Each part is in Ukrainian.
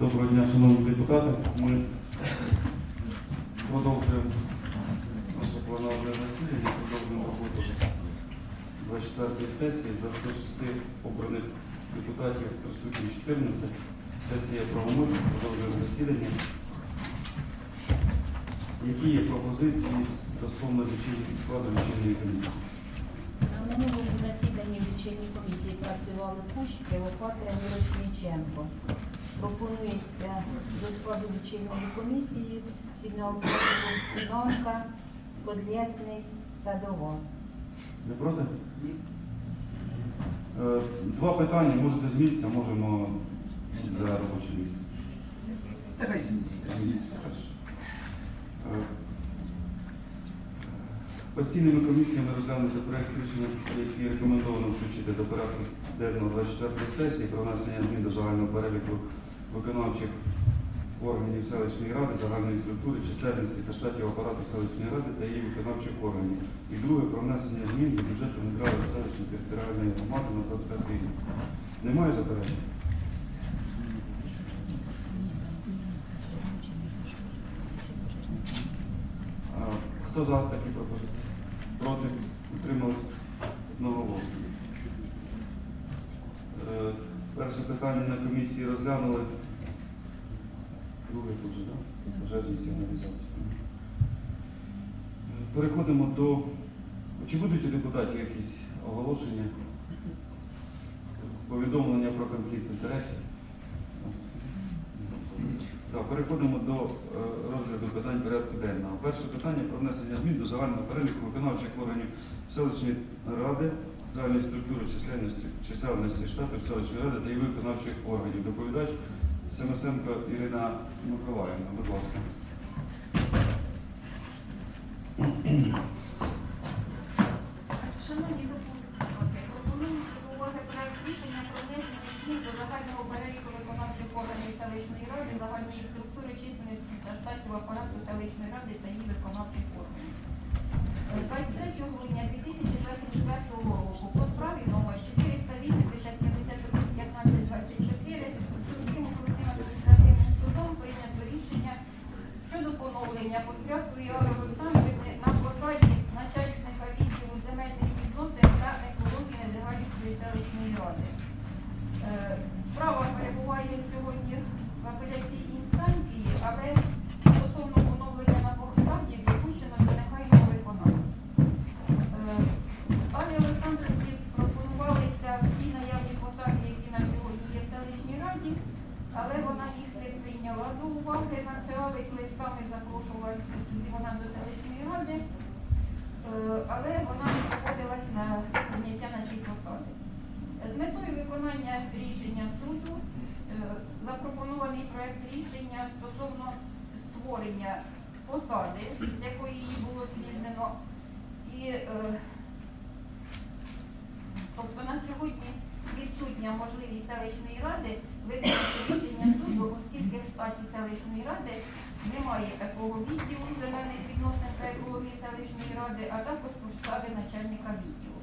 Доброго дня, шановні депутати. Ми продовжуємо наше планове засідання, продовжуємо роботу 24-ї сесії. За 106 обраних депутатів присутні 14. Сесія правомочна, продовжуємо засідання. Які є пропозиції стосовно лічильних складу лічильної комісії? На минулому засіданні лічильній комісії працювали Кущ, Кривопатра, Мірошниченко. Пропонується до складу лічильної комісії Іванка, Подлєсний, Садова. Не проти? Е, Два питання, можете з місця, можемо за робоче місце. Давай зміни. Хорошо. Е, Постійними комісіями розглянути проект рішення, який рекомендовано включити до порядку денного 24 сесії про внесення змін до загального переліку виконавчих органів селищної ради, загальної структури, чисельності та штатів апарату селищної ради та її виконавчих органів. І друге про внесення змін до бюджету Міської селищної територіальної громади на 25 рік. Немає заперечень? Хто за такі пропозиції? Проти? Утримались? Одноголосно. Е, Перше питання на комісії розглянули. Же, так? Пожежні сигналізації. Переходимо до. Чи будуть у депутатів якісь оголошення? Повідомлення про конфлікт інтересів? Так, переходимо до е, розгляду питань порядку денного. Перше питання про внесення змін до загального переліку виконавчих органів селищної ради, загальної структури численності, чисельності штатів селищної ради та її виконавчих органів. Доповідач Семесенко Ірина Миколаївна, будь ласка. Шановні депутати, пропоную до уваги проект рішення про внесення до загального переліку виконавчих органів селищної ради, загальної структури численності та штатів апарату селищної ради та її виконавчих органів. Е, 23 грудня 2024 року по справі номер 480 51 15 24 Сумським окружним адміністративним судом прийнято рішення щодо поновлення контракту Яри Олександрівни на посаді начальника відділу земельних відносин та екології Недергалівської селищної ради. Е, Справа перебуває сьогодні в апеляційній інстанції, але стосовно поновлення на посаді допущено до негайного виконання. Е, Пані Олександрівні пропонувалися всі наявні посади, які на сьогодні є в селищній раді, але вона їх не прийняла до уваги. Надсилались листами, запрошувалася сюди вона до селищної ради, Е, але вона не погодилась на прийняття на ці посади. З метою виконання рішення суду е, запропонований проект рішення стосовно створення посади, з якої її було звільнено, е, тобто на сьогодні відсутня можливість селищної ради виконати рішення суду, оскільки в штаті селищної ради немає такого відділу земельних відносин та екології селищної ради, а також посади начальника відділу.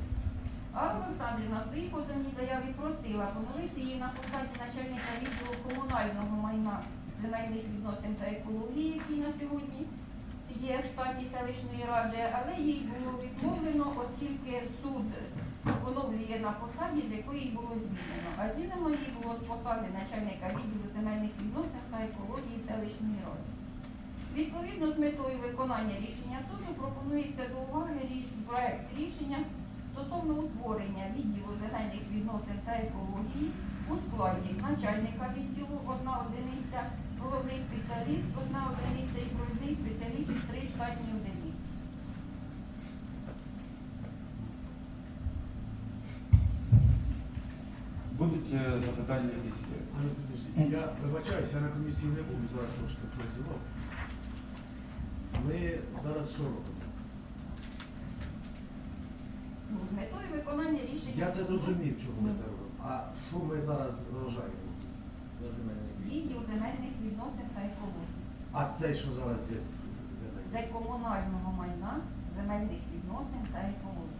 А Олександрівна в своїй позовній заяві просила поновити її на посаді начальника відділу комунального майна земельних відносин та екології, який на сьогодні штаті селищної ради, але їй було відмовлено, оскільки суд поновлює на посаді, з якої було звільнено. А звільнено їй було з посади начальника відділу земельних відносин та екології селищної ради. Відповідно з метою виконання рішення суду пропонується до уваги проект рішення стосовно утворення відділу загальних відносин та екології у складі начальника відділу одна одиниця, головний спеціаліст одна одиниця і провідний спеціаліст три штатні одиниці. Будуть е, запитання якісь? Ну, Я вибачаюся, я на комісії не буду, зараз трошки працював. Ми зараз що робимо? Ну, з метою виконання рішення Я це зрозумів, чому ми це робимо. А що ми зараз вважаємо? відділ земельних відносин та екології. А це що зараз є з земель? комунального майна земельних відносин та екології.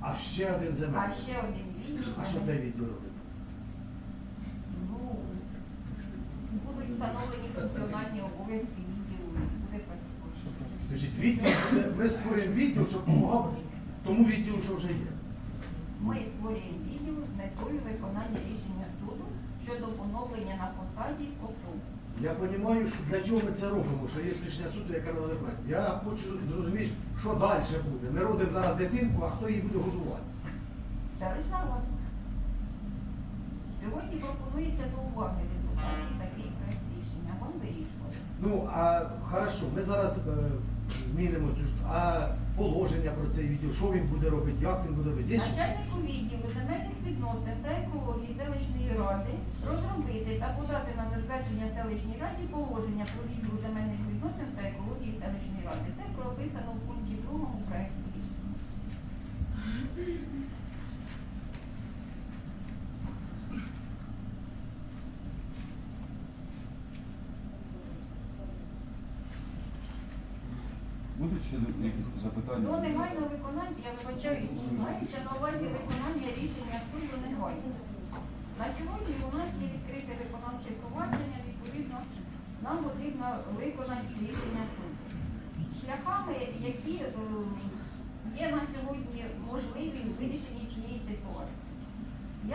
А ще один земель. А ще один відділ. А що цей відділ робить? Ну, встановлені функціональні обов'язки відділу буде працювати. Відділ, ми створюємо відділ, щоб допомагав тому відділу, що вже є. Ми створюємо відділ з метою виконання рішення суду щодо поновлення на посаді особи. Я розумію, що для чого ми це робимо, що є рішення суду, яке надо прийняти. Я хочу зрозуміти, що далі буде. Ми родимо зараз дитинку, а хто її буде годувати? Селищна рада. Сьогодні пропонується до уваги Ну, а хорошо, ми зараз е, змінимо цю ж, а положення про цей відділ, що він буде робити, як він буде робити. Начальнику відділу земельних відносин та екології селищної ради розробити та подати на затвердження селищній раді положення про відділ земельних відносин та екології селищної ради. Це прописано в пункті 2 проекту рішення. Будуть ще якісь запитання? До негайного виконання, я вибачаюсь, мається на увазі виконання рішення суду негайно. На сьогодні у нас є відкрите виконавче провадження, відповідно, нам потрібно виконати рішення суду. Шляхами, які е, є на сьогодні можливі в вирішенні цієї ситуації.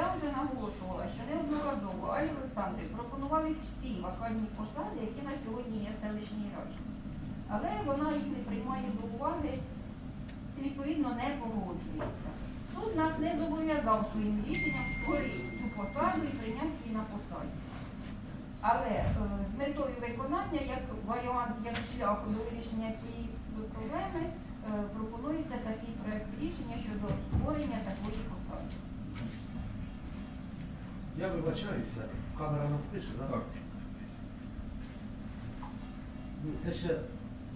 Я вже наголошувала, що неодноразово Алі Олександрі пропонували всі вакантні посади, які на сьогодні є в селищній раді. Але вона їх не приймає до уваги і відповідно не погоджується. Суд нас не зобов'язав своїм рішенням створити цю посаду і прийняти її на посаді. Але е, з метою виконання, як варіант, як шлях до вирішення цієї проблеми, е, пропонується такий проект рішення щодо створення такої посади. Я вибачаюся, камера нас пише? Так. Ну, це ще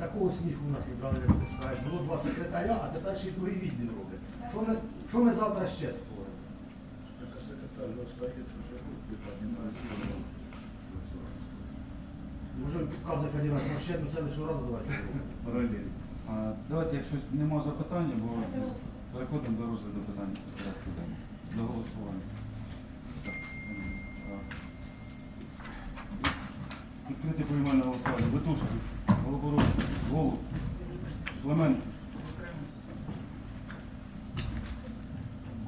такого сміху у нас не брали, як ти. Було два секретаря, а тепер ще й другий відділ робить. Що ми, що ми завтра ще створимо? Може підказує Федерація, ще одну селищну раду давайте зробимо. Паралель. А, давайте, якщо нема запитання, бо переходимо до розгляду питання порядку денного. До голосування. Так, а. Відкрите поіменне голосування. Витушки, Голобородь, Голуб, Шлеменко,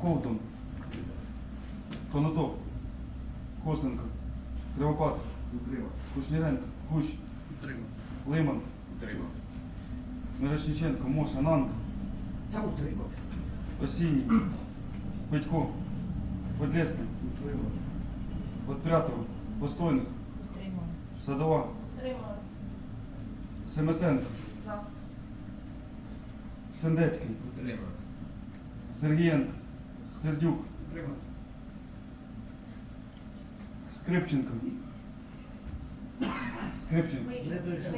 Ковтун, Конотоп, Косенко, Кривопат, Кушніренко, Кущ, Лиман, Мирошниченко, Моша, Нанк, Та утримався. Осінній, Петько, Подлесний, Подпрятов, Постойник. Садова, Семесенко, Сендецький, Сергієнко, Сердюк, Скрипченко, Скрипченко, Не дійшов.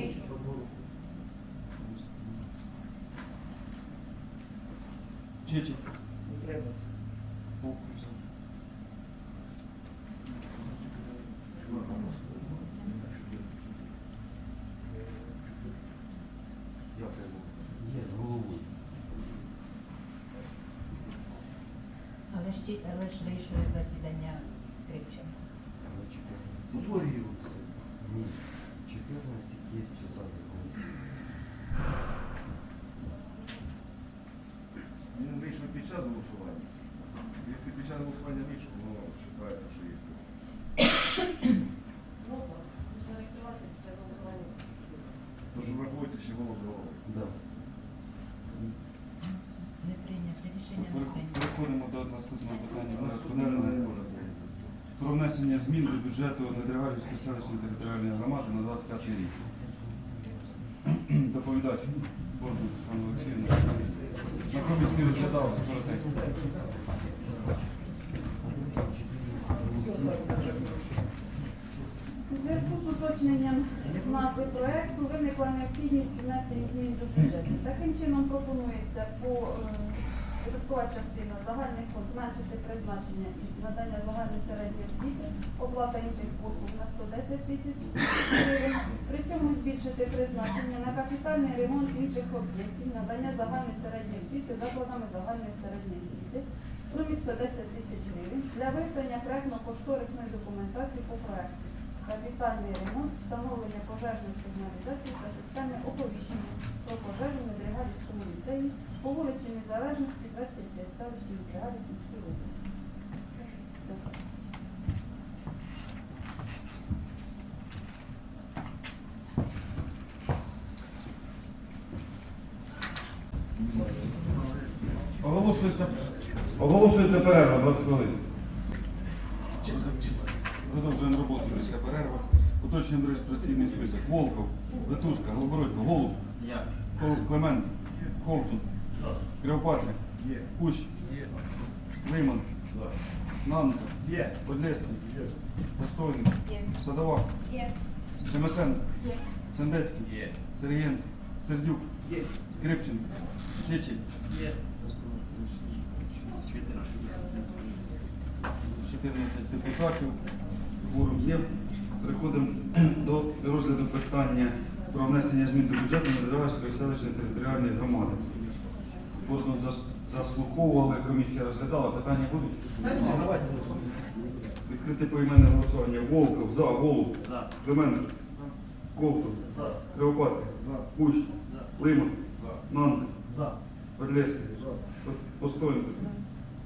Чечик, Утримався. Я Є з головою. Але ж ті- але ж вийшли з засідання Скрипченка. 14. Утворюється. Ні. 14 є часові комісії. Він вийшов під час голосування. Якщо під час голосування вийшов, воно вважається, що є. Тож враховується ще голос голови. Да. Все, Не прийнято. Рішення не прийнято. Переходимо до наступного питання. Про внесення змін до бюджету Недригальської селищної територіальної громади на 25 рік. Доповідач Бордус Пан Олексійович. На комісії розглядав скоротець. У зв'язку з уточненням назви проекту виникла необхідність внесення змін до бюджету. Таким чином пропонується по е, додаткова частина загальний фонд зменшити призначення із надання загальної середньої освіти, оплата інших послуг на 110 тисяч гривень. При цьому збільшити призначення на капітальний ремонт інших об'єктів, надання загальної середньої освіти закладами загальної середньої освіти сумі 110 тисяч гривень для виготовлення проектно-кошторисної документації по проекту. Капітальний ремонт, встановлення пожежної сигналізації та системи оповіщення про пожежу на Дригадівському ліцеї по вулиці Незалежності, 25, селищі Дригадівської області. Оголошується перерва 20 хвилин. Міська перерва. Уточнюємо реєстраційний список. Волков, Ветушка, Голобородько, Голуб, Кол- Климент, Ковтун, Кривопатрик, Кущ, Лиман, Нанка, Є. Подлесний, Садова, Семесен, Сендецький, Сергієнко, Сердюк, Є. Скрипчин, Чичик, 14 депутатів. Форум є. Переходимо до розгляду питання про внесення змін до бюджету Медведівської селищної територіальної громади. Кожну заслуховували, комісія розглядала. Питання будуть? Давайте голосуємо. Відкрите поіменне голосування. Волков, за, Голуб, Клименко, Ковтун, Кривопатрик, Кущ, Лимон, Нанзик, За. Подлесний, Постойник,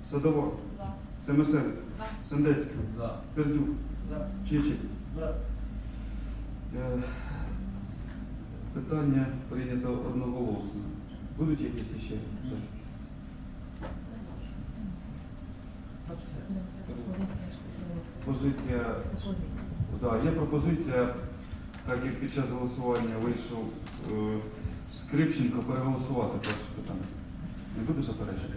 Садова, Семесен, Сендецький, Сердюк, За. Чичик. За. Е, Питання прийнято одноголосно. Будуть якісь ще? Все. Та. Позиція Позиція, Позиція. да, є пропозиція, так як під час голосування вийшов е, Скрипченко переголосувати перше питання. Не буде заперечення?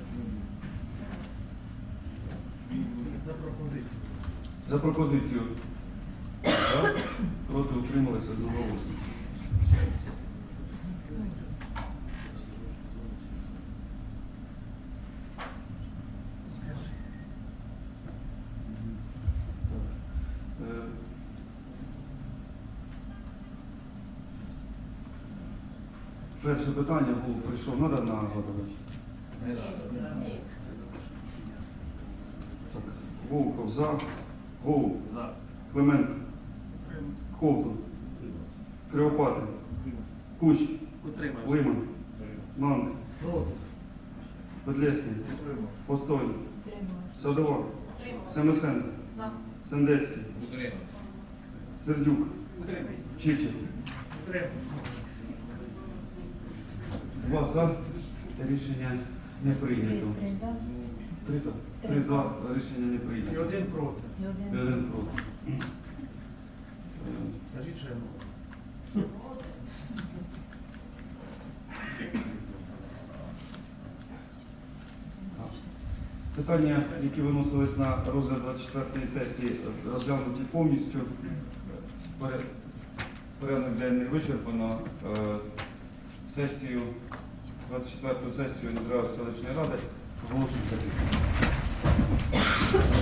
За пропозицію. За пропозицію. Проти утрималися одноголосно. Е, Перше питання було прийшов, надо нагадувати. Так, Волков за, Голуб, Клименко, Ковтун, Кривопатрик, Кущ, Лиман, Нанк, Проти. Подлесний, Постойний. Садова, Семесенко, Сендецький, Сердюк. Утримуємо. Два за. Рішення не Три, прийнято. Три за Три за. Рішення не прийнято. І один проти. і І один. один проти. Е, Скажіть, що я можу. Питання, які виносились на розгляд 24-ї сесії, розглянуті повністю. Пере- Порядок денний вичерпано. Е, Сесію, 24-ту сесію Нідра селищної ради どうする